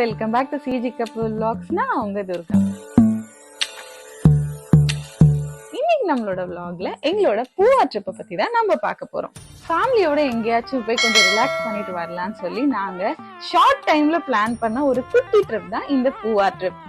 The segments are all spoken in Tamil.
Welcome back to CG cup விலாக்ஸ்னா அவங்க துர்கா. இன்னைக்கு நம்மளோட விலாக்ல எங்களோட பூவா ட்ரிப்பை பத்தி தான் நம்ம பார்க்க போறோம். ஃபேமிலியோட எங்கேயாச்சும் போய் கொஞ்சம் ரிலாக்ஸ் பண்ணிட்டு வரலாம்னு சொல்லி நாங்க ஷார்ட் டைம்ல பிளான் பண்ண ஒரு குட்டி ட்ரிப் தான் இந்த பூவா ட்ரிப்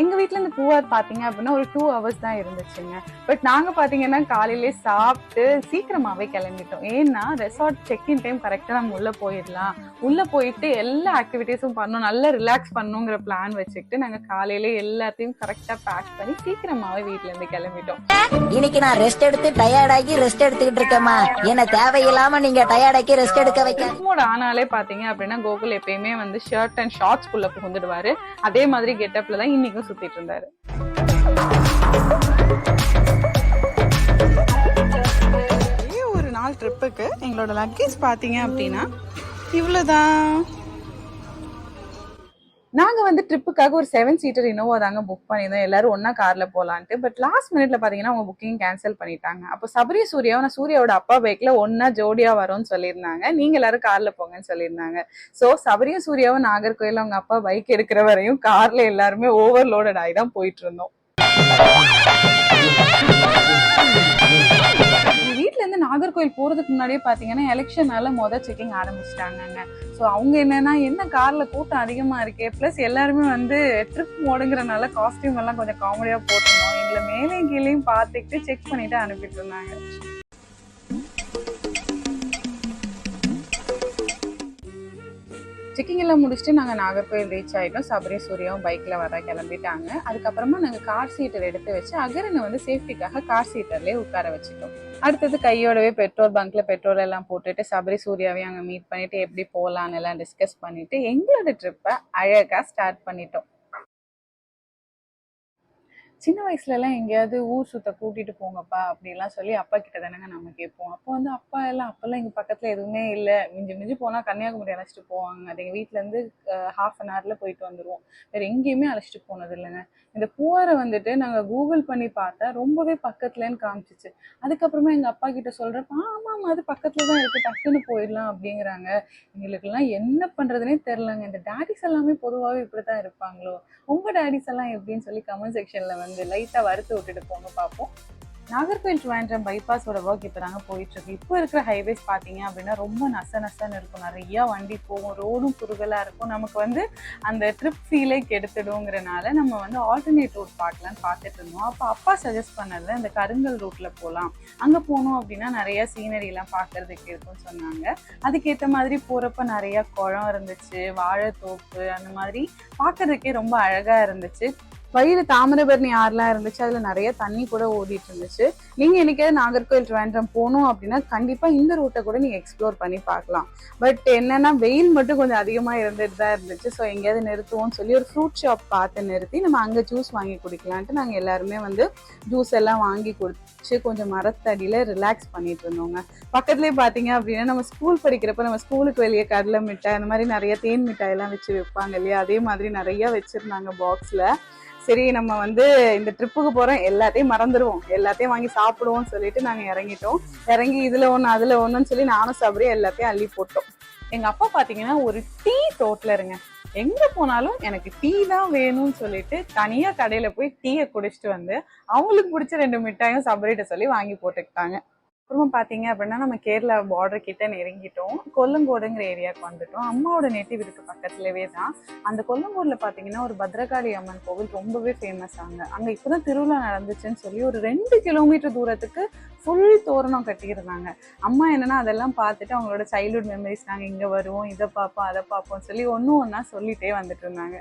எங்க வீட்ல இந்த பூவார் பாத்தீங்க அப்படின்னா ஒரு டூ ஹவர்ஸ் தான் இருந்துச்சுங்க. பட் நாங்க பாத்தீங்கன்னா காலையிலே சாப்பிட்டு சீக்கிரமாவே கிளம்பிட்டோம். ஏன்னா ரெசார்ட் செக்இன் டைம் கரெக்டா நம்ம உள்ள போயிடலாம். உள்ள போயிட்டு எல்லா ஆக்டிவிட்டீஸும் பண்ணணும். நல்லா ரிலாக்ஸ் பண்ணுங்கிற பிளான் வச்சுக்கிட்டு நாங்க காலையில எல்லாத்தையும் கரெக்டா பேக் பண்ணி சீக்கிரமாவே வீட்ல இருந்து கிளம்பிட்டோம். இன்னைக்கு நான் ரெஸ்ட் எடுத்து டயர்ட் ஆகி ரெஸ்ட் எடுத்துக்கிட்டு இருக்கேம்மா. என்ன தேவையில்லாம நீங்க டயர்ட் ஆக்கி ரெஸ்ட் எடுக்க வைக்க. மோட் ஆனாலே பாத்தீங்க அப்படின்னா கோகுல் எப்பயுமே வந்து ஷர்ட் அண்ட் ஷார்ட்ஸ் குள்ள புகுந்துடுவாரு. அதே மாதிரி கெட்டப்ல தான் வந்து சுத்திட்டு இருந்தாரு. ஒரு நாள் ட்ரிப்புக்கு எங்களோட லக்கேஜ் பாத்தீங்க அப்படின்னா இவ்வளவுதான். நாங்கள் வந்து ட்ரிப்புக்காக ஒரு செவன் சீட்டர் இனோவா தாங்க புக் பண்ணியிருந்தோம். எல்லாரும் ஒன்றா காரில் போலான்ட்டு. பட் லாஸ்ட் மினிட்ல பார்த்தீங்கன்னா அவங்க புக்கிங் கேன்சல் பண்ணிட்டாங்க. அப்போ சபரி சூர்யாவும் நான் சூர்யாவோட அப்பா பைக்கில் ஒன்றா ஜோடியாக வரும்னு சொல்லியிருந்தாங்க. நீங்கள் எல்லாரும் காரில் போங்கன்னு சொல்லியிருந்தாங்க. ஸோ சபரியும் சூர்யாவும் நாகர்கோயில் அவங்க அப்பா பைக் எடுக்கிற வரையும் காரில் எல்லாருமே ஓவர்லோடட் ஆகி தான் போயிட்டு இருந்தோம். வீட்டிலேருந்து இருந்து நாகர்கோயில் போகிறதுக்கு முன்னாடியே பார்த்தீங்கன்னா எலெக்ஷனால மொதல் செக்கிங் ஆரம்பிச்சிட்டாங்கங்க. ஸோ அவங்க என்னென்னா என்ன காரில் கூட்டம் அதிகமாக இருக்கே ப்ளஸ் எல்லாருமே வந்து ட்ரிப் மோடுங்கிறனால காஸ்டியூம் எல்லாம் கொஞ்சம் காமெடியாக போட்டிருந்தோம். எங்களை மேலேயும் கீழேயும் பார்த்துக்கிட்டு செக் பண்ணிட்டு அனுப்பிட்டு இருந்தாங்க. செக்கிங் எல்லாம் முடிச்சுட்டு நாங்கள் நாகர்கோயில் ரீச் ஆகிட்டோம் சபரி சூரியாவும் பைக்கில் வர கிளம்பிட்டாங்க. அதுக்கப்புறமா நாங்கள் கார் சீட்டர் எடுத்து வச்சு அகரனை வந்து சேஃப்டிக்காக கார் சீட்டர்லேயே உட்கார வச்சுட்டோம். அடுத்தது கையோடவே பெட்ரோல் பங்க்ல பெட்ரோல் எல்லாம் போட்டுட்டு சபரி சூர்யாவையும் அங்கே மீட் பண்ணிட்டு எப்படி போகலான்னு எல்லாம் டிஸ்கஸ் பண்ணிட்டு எங்களோட ட்ரிப்பை அழகாக ஸ்டார்ட் பண்ணிட்டோம். சின்ன வயசுலலாம் எங்கேயாவது ஊர் சுத்த கூட்டிட்டு போங்கப்பா அப்படிலாம் சொல்லி அப்பா கிட்ட தானேங்க நம்ம கேட்போம். அப்போ வந்து அப்பா எல்லாம் அப்பெல்லாம் எங்கள் பக்கத்தில் எதுவுமே இல்லை. மிஞ்சி மிஞ்சி போனால் கன்னியாகுமரி அழைச்சிட்டு போவாங்க. அது எங்கள் வீட்டிலேருந்து இருந்து ஹாஃப் அன் ஹவரில் போயிட்டு வந்துடுவோம் வேற எங்கேயுமே அழைச்சிட்டு போனது இல்லைங்க. இந்த பூவாரை வந்துட்டு நாங்கள் கூகுள் பண்ணி பார்த்தா ரொம்பவே பக்கத்துலன்னு காமிச்சிச்சு. அதுக்கப்புறமா எங்கள் அப்பா கிட்ட சொல்கிறப்ப ஆமாம் அது பக்கத்தில் தான் இருக்குது டக்குன்னு போயிடலாம் அப்படிங்கிறாங்க. எங்களுக்கெல்லாம் என்ன பண்ணுறதுனே தெரிலங்க இந்த டேடிஸ் எல்லாமே பொதுவாகவே இப்படி தான் இருப்பாங்களோ? உங்கள் டேடிஸ் எல்லாம் எப்படின்னு சொல்லி கமெண்ட் செக்ஷனில் வந்து லைட்டா வறுத்து விட்டுட்டு போங்க பார்ப்போம் நாகர்கோவில் ட்ரிவாண்ட்ரம் பைபாஸோட ஒர்க் இப்போ தாங்க போயிட்டுருக்கு. இப்போ இருக்கிற ஹைவேஸ் பார்த்தீங்க அப்படின்னா ரொம்ப நச நசன்னு இருக்கும். நிறையா வண்டி போகும். ரோடும் குறுகலா இருக்கும். நமக்கு வந்து அந்த ட்ரிப் ஃபீலே கெடுத்துடுங்கிறனால நம்ம வந்து ஆல்டர்னேட் ரூட் பார்க்கலான்னு பார்த்துட்டு இருந்தோம். அப்போ அப்பா சஜஸ்ட் பண்ணதுல இந்த கருங்கல் ரூட்ல போகலாம். அங்கே போனோம் அப்படின்னா நிறைய சீனரிலாம் எல்லாம் பார்க்கறதுக்கு இருக்கும்னு சொன்னாங்க. அதுக்கேற்ற மாதிரி போறப்ப நிறைய குளம் இருந்துச்சு வாழைத்தோப்பு அந்த மாதிரி பார்க்கறதுக்கே ரொம்ப அழகா இருந்துச்சு. வழியில தாமிரபரணி ஆறுலாம் இருந்துச்சு அதுல நிறைய தண்ணி கூட ஓடிட்டு இருந்துச்சு. நீங்க என்னைக்காவது நாகர்கோவில் ட்ரிவாண்ட்ரம் போகணும் அப்படின்னா கண்டிப்பா இந்த ரூட்டை கூட நீங்க எக்ஸ்ப்ளோர் பண்ணி பார்க்கலாம். பட் என்னன்னா வெயில் மட்டும் கொஞ்சம் அதிகமா இருந்துட்டு தான் இருந்துச்சு. ஸோ எங்கேயாவது நிறுத்துவோம்னு சொல்லி ஒரு ஃப்ரூட் ஷாப் பார்த்து நிறுத்தி நம்ம அங்க ஜூஸ் வாங்கி குடிக்கலான்ட்டு நாங்க எல்லாருமே வந்து ஜூஸ் எல்லாம் வாங்கி குடிச்சு கொஞ்சம் மரத்தடியில ரிலாக்ஸ் பண்ணிட்டு இருந்தோங்க. பக்கத்துலேயே பார்த்தீங்க அப்படின்னா நம்ம ஸ்கூல் படிக்கிறப்ப நம்ம ஸ்கூலுக்கு வெளியே கடலை மிட்டாய் அந்த மாதிரி நிறைய தேன் மிட்டாய் எல்லாம் வச்சு விற்பாங்க இல்லையா? அதே மாதிரி நிறைய வச்சிருந்தாங்க பாக்ஸில் சரி நம்ம வந்து இந்த ட்ரிப்புக்கு போறோம். எல்லாத்தையும் மறந்துடுவோம் எல்லாத்தையும் வாங்கி சாப்பிடுவோம்னு சொல்லிட்டு நாங்க இறங்கிட்டோம். இறங்கி இதுல ஒண்ணு அதுல ஒண்ணுன்னு சொல்லி நானும் சபரி எல்லாத்தையும் அள்ளி போட்டோம். எங்க அப்பா பாத்தீங்கன்னா ஒரு டீ தோட்டல இருங்க. எங்க போனாலும் எனக்கு டீ தான் வேணும்னு சொல்லிட்டு தனியா கடையில போய் டீயை குடிச்சிட்டு வந்து அவங்களுக்கு பிடிச்ச ரெண்டு மிட்டாயும் சபரிட்ட சொல்லி வாங்கி போட்டுக்கிட்டாங்க. அப்புறமா பார்த்தீங்க அப்படின்னா நம்ம கேரளா பார்டர் கிட்ட நெருங்கிட்டோம். கொல்லங்கோடுங்கிற ஏரியாவுக்கு வந்துட்டோம். அம்மாவோட நேட்டிவ் இருக்கு பக்கத்துலவே தான். அந்த கொல்லங்கோடில் பார்த்தீங்கன்னா ஒரு பத்ரகாளி அம்மன் கோவில் ரொம்பவே ஃபேமஸ் அங்கே அங்கே இப்போ தான் திருவிழா நடந்துச்சுன்னு சொல்லி ஒரு ரெண்டு கிலோமீட்டர் தூரத்துக்கு ஃபுல் தோரணம் கட்டியிருந்தாங்க. அம்மா என்னன்னா அதெல்லாம் பார்த்துட்டு அவங்களோட சைல்ட்ஹுட் மெமரிஸ் நாங்கள் இங்கே வருவோம் இதை பார்ப்போம் அதை பார்ப்போம் சொல்லி ஒன்று ஒன்றா சொல்லிகிட்டே வந்துட்டு இருந்தாங்க.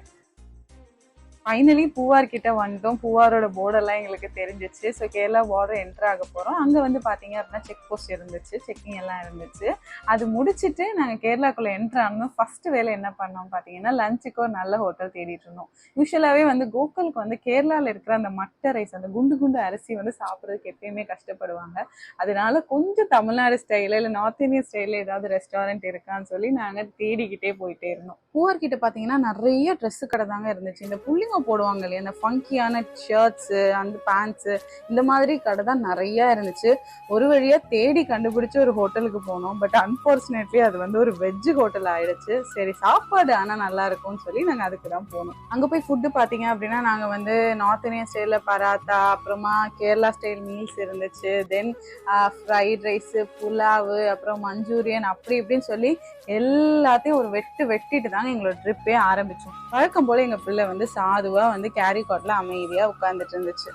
ஃபைனலி பூவார் கிட்ட வந்துட்டோம். பூவாரோட போர்டெல்லாம் எங்களுக்கு தெரிஞ்சிச்சு. ஸோ கேரளா பார்டர் என்டர் ஆக போகிறோம் அங்கே வந்து பார்த்தீங்க அப்படின்னா செக் போஸ்ட் இருந்துச்சு. செக்கிங் எல்லாம் இருந்துச்சு. அது முடிச்சுட்டு நாங்கள் கேரளாக்குள்ளே என்ட்ரு ஆனோம். ஃபஸ்ட்டு வேலை என்ன பண்ணோம் பார்த்தீங்கன்னா லஞ்சுக்கு ஒரு நல்ல ஹோட்டல் தேடிட்டு இருந்தோம். யூஸ்வலாகவே வந்து கோக்கலுக்கு வந்து கேரளாவில் இருக்கிற அந்த மட்டை ரைஸ் அந்த குண்டு குண்டு அரிசி வந்து சாப்பிட்றதுக்கு எப்பயுமே கஷ்டப்படுவாங்க. அதனால கொஞ்சம் தமிழ்நாடு ஸ்டைலில் இல்லை நார்த் இந்தியன் ஸ்டைலில் ஏதாவது ரெஸ்டாரண்ட் இருக்கான்னு சொல்லி நாங்கள் தேடிக்கிட்டே போயிட்டே இருந்தோம். பூவார் கிட்ட பார்த்தீங்கன்னா நிறைய ட்ரெஸ்ஸு கடை தாங்க இருந்துச்சு. இந்த புள்ளி பசங்க போடுவாங்க இல்லையா? அந்த ஃபங்கியான ஷர்ட்ஸு அந்த பேண்ட்ஸு இந்த மாதிரி கடை தான் நிறையா இருந்துச்சு. ஒரு வழியாக தேடி கண்டுபிடிச்சி ஒரு ஹோட்டலுக்கு போனோம். பட் அன்ஃபார்ச்சுனேட்லி அது வந்து ஒரு வெஜ்ஜு ஹோட்டல் ஆயிடுச்சு. சரி சாப்பாடு ஆனால் நல்லா இருக்கும்னு சொல்லி நாங்கள் அதுக்கு தான் போனோம். அங்கே போய் ஃபுட்டு பார்த்தீங்க அப்படின்னா நாங்கள் வந்து நார்த் இந்தியன் ஸ்டைலில் பராத்தா அப்புறமா கேரளா ஸ்டைல் மீல்ஸ் இருந்துச்சு. தென் ஃப்ரைட் ரைஸு புலாவு அப்புறம் மஞ்சூரியன் அப்படி இப்படின்னு சொல்லி எல்லாத்தையும் ஒரு வெட்டு வெட்டிட்டு தாங்க எங்களோட ட்ரிப்பே ஆரம்பித்தோம் வழக்கம் போல் எங்கள் பிள்ளை வந்து சாதுவா வந்து கேரி கோட்ல அமைதியா உட்கார்ந்துட்டு இருந்துச்சு.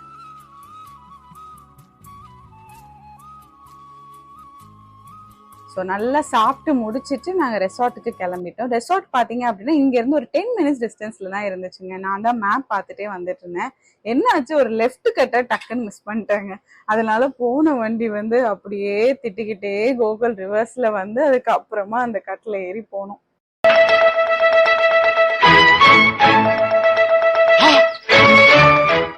ஸோ நல்லா சாப்பிட்டு முடிச்சிட்டு நாங்கள் ரெசார்ட்டுக்கு கிளம்பிட்டோம். ரெசார்ட் பார்த்தீங்க அப்படின்னா இங்கேருந்து ஒரு டென் மினிட்ஸ் டிஸ்டன்ஸில் தான் இருந்துச்சுங்க. நான் தான் மேப் பார்த்துட்டே வந்துட்டு இருந்தேன். என்னாச்சு? ஒரு லெஃப்ட் கட்டை டக்குன்னு மிஸ் பண்ணிட்டாங்க. அதனால போன வண்டி வந்து அப்படியே திட்டிக்கிட்டே கோகுல் ரிவர்ஸில் வந்து அதுக்கப்புறமா அந்த கட்டில் ஏறி போனோம்.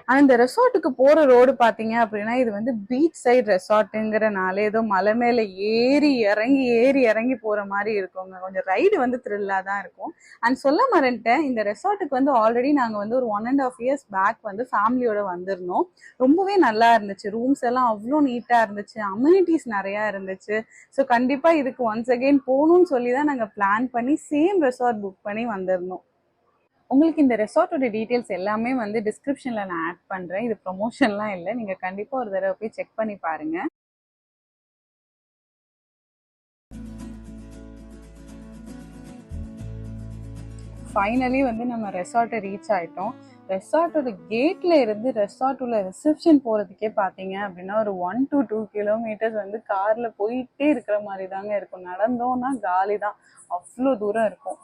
ஆனால் இந்த ரெசார்ட்டுக்கு போற ரோடு பாத்தீங்க அப்படின்னா இது வந்து பீச் சைடு ரெசார்ட்டுங்கிறனால ஏதோ மலை மேல ஏறி இறங்கி ஏறி இறங்கி போற மாதிரி இருக்குங்க. கொஞ்சம் ரைடு வந்து த்ரில்லா தான் இருக்கும். அண்ட் சொல்ல மறந்துட்டேன் இந்த ரெசார்ட்டுக்கு வந்து ஆல்ரெடி நாங்க வந்து ஒரு one and half years back வந்து ஃபேமிலியோட வந்திருந்தோம். ரொம்பவே நல்லா இருந்துச்சு. ரூம்ஸ் எல்லாம் அவ்வளோ நீட்டா இருந்துச்சு. அம்யூனிட்டிஸ் நிறைய இருந்துச்சு. ஸோ கண்டிப்பா இதுக்கு ஒன்ஸ் அகெயின் போகணும்னு சொல்லி தான் நாங்கள் பிளான் பண்ணி சேம் ரெசார்ட் புக் பண்ணி வந்திருந்தோம். உங்களுக்கு இந்த ரெசார்ட்டோட டீட்டெயில்ஸ் எல்லாமே வந்து டிஸ்கிரிப்ஷனில் நான் ஆட் பண்ணுறேன் இது ப்ரொமோஷன்லாம் இல்லை. நீங்கள் கண்டிப்பாக ஒரு தடவை போய் செக் பண்ணி பாருங்கள் ஃபைனலி வந்து நம்ம ரெசார்ட்டை ரீச் ஆகிட்டோம் ரெசார்ட்டோட கேட்டில் இருந்து ரெசார்ட் உள்ள ரிசப்ஷன் போகிறதுக்கே பார்த்தீங்க அப்படின்னா ஒரு ஒன் டு டூ கிலோமீட்டர்ஸ் வந்து காரில் போயிட்டே இருக்கிற மாதிரி தாங்க இருக்கும். நடந்தோன்னா காலி தான் அவ்வளோ தூரம் இருக்கும்.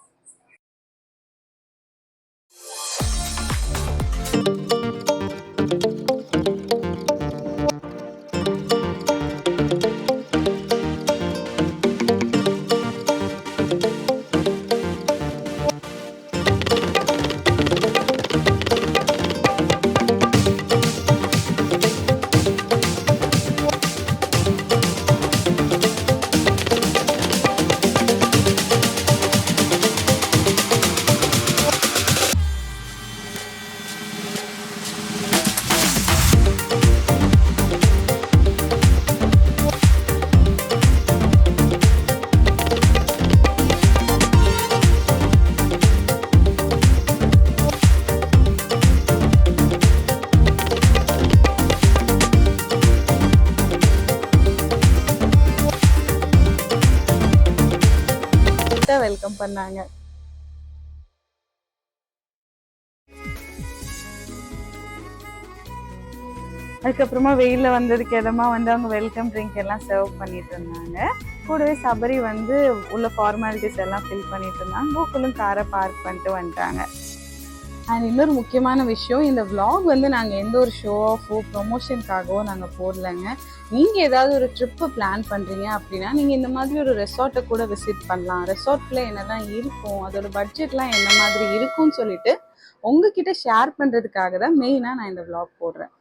Thank you. வெல்கம் பண்ணாங்க. அதுக்கப்புறமா வெயில்ல வந்ததுக்கு இடமா வந்து அவங்க வெல்கம் ட்ரிங்க் எல்லாம் சர்வ் பண்ணிட்டு இருந்தாங்க. கூடவே சபரி வந்து உள்ள ஃபார்மாலிட்டிஸ் எல்லாம் ஃபில் பண்ணிட்டு இருந்தாங்க. கோகுலும் காரை பார்க் பண்ணிட்டு வந்துட்டாங்க. அண்ட் இன்னொரு முக்கியமான விஷயம் இந்த vlog வந்து நாங்கள் எந்த ஒரு ஷோ ஆஃபோ ப்ரொமோஷனுக்காகவோ நாங்கள் போடலைங்க. நீங்கள் ஏதாவது ஒரு ட்ரிப்பு பிளான் பண்ணுறீங்க அப்படின்னா நீங்கள் இந்த மாதிரி ஒரு ரெசார்ட்டை கூட விசிட் பண்ணலாம். ரெசார்ட்டில் என்னெல்லாம் இருக்கும் அதோட பட்ஜெட்லாம் என்ன மாதிரி இருக்கும்னு சொல்லிட்டு உங்ககிட்ட ஷேர் பண்ணுறதுக்காக தான் மெயினாக நான் இந்த vlog போடுறேன்.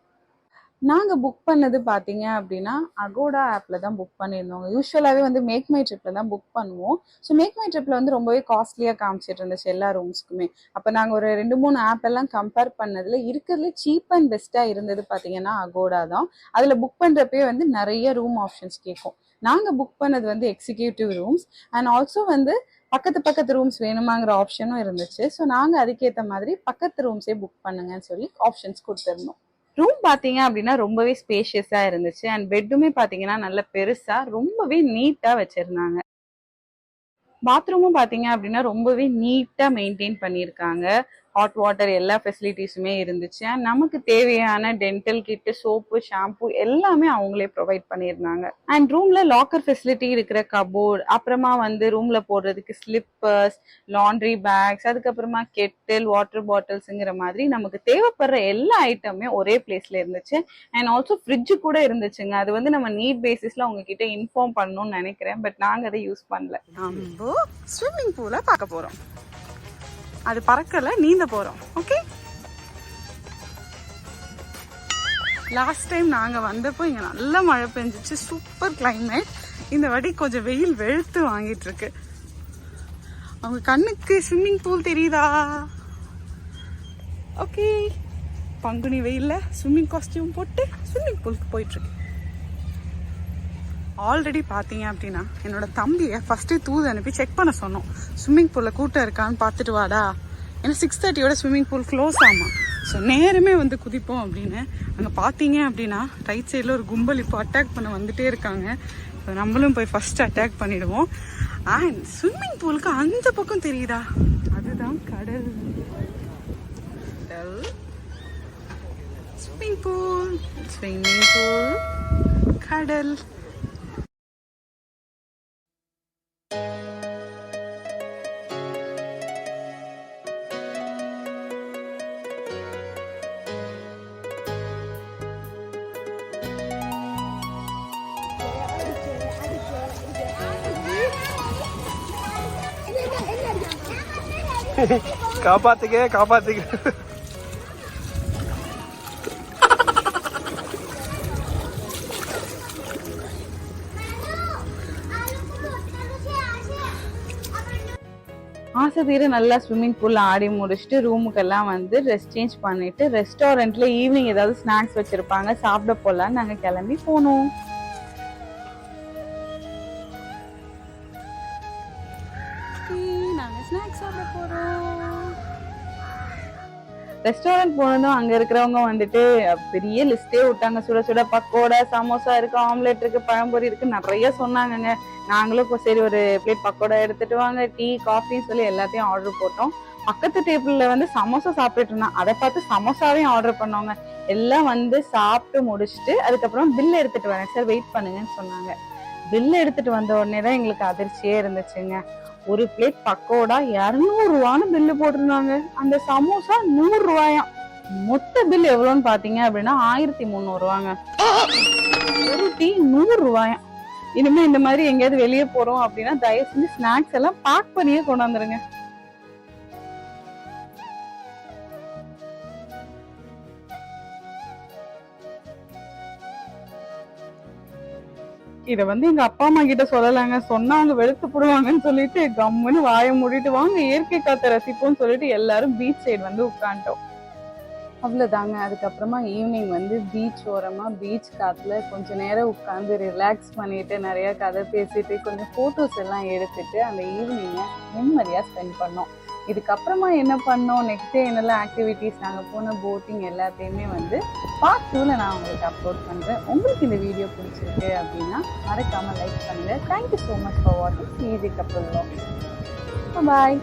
நாங்கள் புக் பண்ணது பார்த்தீங்க அப்படின்னா அகோடா ஆப்பில் தான் புக் பண்ணியிருந்தோம். யூஸ்வலாகவே வந்து மேக் மை ட்ரிப்பில் தான் புக் பண்ணுவோம். ஸோ மேக் மை ட்ரிப்பில் வந்து ரொம்பவே காஸ்ட்லியாக காமிச்சிட்டு இருந்துச்சு எல்லா ரூம்ஸ்க்குமே அப்போ நாங்கள் ஒரு ரெண்டு மூணு ஆப் எல்லாம் கம்பேர் பண்ணதில் இருக்கிறதுல சீப் அண்ட் பெஸ்ட்டாக இருந்தது பார்த்தீங்கன்னா அகோடா தான். அதில் புக் பண்ணுறப்பே வந்து நிறைய ரூம் ஆப்ஷன்ஸ் கேட்கும். நாங்கள் புக் பண்ணது வந்து எக்ஸிக்யூட்டிவ் ரூம்ஸ் அண்ட் ஆல்சோ வந்து பக்கத்து பக்கத்து ரூம்ஸ் வேணுமாங்கிற ஆப்ஷனும் இருந்துச்சு. ஸோ நாங்கள் அதுக்கேற்ற மாதிரி பக்கத்து ரூம்ஸே புக் பண்ணுங்கன்னு சொல்லி ஆப்ஷன்ஸ் கொடுத்துருந்தோம். ரூம் பார்த்தீங்க அப்படின்னா ரொம்பவே ஸ்பேஷியஸாக இருந்துச்சு. அண்ட் பெட்டுமே பார்த்தீங்கன்னா நல்ல பெருசாக ரொம்பவே நீட்டாக வச்சுருந்தாங்க. பாத்ரூமும் பார்த்தீங்க அப்படின்னா ரொம்பவே நீட்டாக மெயின்டைன் பண்ணியிருக்காங்க. ஹாட் வாட்டர் எல்லா ஃபெசிலிட்டிஸுமே இருந்துச்சு. அண்ட் நமக்கு தேவையான டென்டல் கிட்டு சோப்பு ஷாம்பு எல்லாமே அவங்களே ப்ரொவைட் பண்ணியிருந்தாங்க. அண்ட் ரூம்ல லாக்கர் ஃபெசிலிட்டி இருக்கிற கபோர்ட் அப்புறமா வந்து ரூம்ல போடுறதுக்கு ஸ்லிப்பர்ஸ் லாண்ட்ரி பேக்ஸ் அதுக்கப்புறமா கெட்டில் வாட்டர் பாட்டில்ஸுங்கிற மாதிரி நமக்கு தேவைப்படுற எல்லா ஐட்டமுமே ஒரே பிளேஸ்ல இருந்துச்சு. அண்ட் ஆல்சோ ஃப்ரிட்ஜ் கூட இருந்துச்சுங்க. அது வந்து நம்ம நீட் பேசிஸ்ல உங்ககிட்ட இன்ஃபார்ம் பண்ணணும்னு நினைக்கிறேன். பட் நாங்கள் அதை யூஸ் பண்ணல. நம்ம ஸ்விம்மிங் பூலை பார்க்க போகிறோம் அது பறக்கல நீந்த போறோம். ஓகே லாஸ்ட் டைம் நாங்க வந்தப்போ இங்க நல்ல மழை பெஞ்சிச்சு சூப்பர் கிளைமேட் இந்த வாட்டி கொஞ்சம் வெயில் வெளுத்து வாங்கிட்டு இருக்கு. அவங்க கண்ணுக்கு ஸ்விம்மிங் பூல் தெரியுதா? ஓகே பங்குனி வெயிலில் ஸ்விம்மிங் காஸ்டியூம் போட்டு ஸ்விம்மிங் பூலுக்கு போயிட்டுருக்கு ஆல்ரெடி பார்த்தீங்க அப்படின்னா என்னோட தம்பியை ஃபஸ்ட்டே தூது அனுப்பி செக் பண்ண சொன்னோம். ஸ்விம்மிங் பூலில் கூட்டம் இருக்கான்னு பார்த்துட்டு வாடா. ஏன்னா சிக்ஸ் தேர்ட்டியோட ஸ்விம்மிங் பூல் க்ளோஸ் ஆமா. ஸோ நேரமே வந்து குதிப்போம் அப்படின்னு. அங்கே பார்த்தீங்க அப்படின்னா ரைட் சைடில் ஒரு கும்பல் இப்போ அட்டாக் பண்ண வந்துட்டே இருக்காங்க. ஸோ நம்மளும் போய் ஃபஸ்ட்டு அட்டாக் பண்ணிவிடுவோம் அண்ட் ஸ்விம்மிங் பூலுக்கு அந்த பக்கம் தெரியுதா? அதுதான் கடல். கடல். ஸ்விம்மிங் பூல் ஸ்விம்மிங் பூல் கடல். காப்பாத்துக்க காப்பாத்துக்க ஆசை தீர நல்லா ஸ்விம்மிங் பூல்ல ஆடி முடிச்சுட்டு ரூமுக்கெல்லாம் வந்து ரெஸ்ட் சேஞ்ச் பண்ணிட்டு ரெஸ்டாரண்ட்ல ஈவினிங் ஏதாவது ஸ்நாக்ஸ் வச்சிருப்பாங்க சாப்பிட போலான்னு நாங்க கிளம்பி போனோம். ரெஸ்டாரண்ட் போனதும் அங்க இருக்கிறவங்க வந்துட்டு பெரிய லிஸ்டே விட்டாங்க. சுட சுட பக்கோடா சமோசா இருக்கு ஆம்லெட் இருக்கு பழம்பொரி இருக்கு நிறைய சொன்னாங்கங்க. நாங்களும் இப்போ சரி ஒரு பிளேட் பக்கோடா எடுத்துட்டு வாங்க டீ காஃபின்னு சொல்லி எல்லாத்தையும் ஆர்டர் போட்டோம். பக்கத்து டேபிள்ல வந்து சமோசா சாப்பிட்டுட்டு இருந்தான். அதை பார்த்து சமோசாவையும் ஆர்டர் பண்ணோங்க எல்லாம் வந்து சாப்பிட்டு முடிச்சுட்டு அதுக்கப்புறம் பில் எடுத்துட்டு வரேன். சார் வெயிட் பண்ணுங்கன்னு சொன்னாங்க. பில் எடுத்துட்டு வந்த உடனே தான் எங்களுக்கு அதிர்ச்சியே இருந்துச்சுங்க. ஒரு பிளேட் பக்கோடா இரநூறு ரூபான்னு பில்லு போட்டிருந்தாங்க. அந்த சமோசா நூறு ரூபாயாம் மொத்த பில் எவ்வளோன்னு பாத்தீங்க அப்படின்னா ஆயிரத்தி முந்நூறுவாங்க ஒரு டீ நூறு ரூபாயாம் இனிமே இந்த மாதிரி எங்கேயாவது வெளியே போறோம் அப்படின்னா தயவு செஞ்சு ஸ்நாக்ஸ் எல்லாம் பேக் பண்ணியே கொண்டாந்துருங்க இத வந்து எங்க அப்பா அம்மா கிட்ட சொல்லலாங்க. சொன்னா அவங்க வெளுத்து போடுவாங்கன்னு சொல்லிட்டு கம்முன்னு வாயை மூடிட்டு வாங்க இயற்கை காத்த ரசிப்போம்னு சொல்லிட்டு எல்லாரும் பீச் சைடு வந்து உட்காந்துட்டோம் அவ்வளோதாங்க அதுக்கப்புறமா ஈவினிங் வந்து பீச் ஓரமாக பீச் காற்றுல கொஞ்ச நேரம் உட்காந்து ரிலாக்ஸ் பண்ணிட்டு நிறையா கதை பேசிட்டு கொஞ்சம் ஃபோட்டோஸ் எல்லாம் எடுத்துட்டு அந்த ஈவினிங்கை நிம்மதியாக ஸ்பெண்ட் பண்ணோம். இதுக்கப்புறமா என்ன பண்ணோம்? நெக்ஸ்ட் டே என்னெல்லாம் ஆக்டிவிட்டீஸ் நாங்கள் போன போட்டிங் எல்லாத்தையுமே வந்து பார்ட் டூவில் நான் உங்களுக்கு அப்லோட் பண்ணுறேன் உங்களுக்கு இந்த வீடியோ பிடிச்சிருக்கு அப்படின்னா மறக்காமல் லைக் பண்ணுங்கள் thank you so much for வாட்சிங் சிஇசி கப்பல் பாய்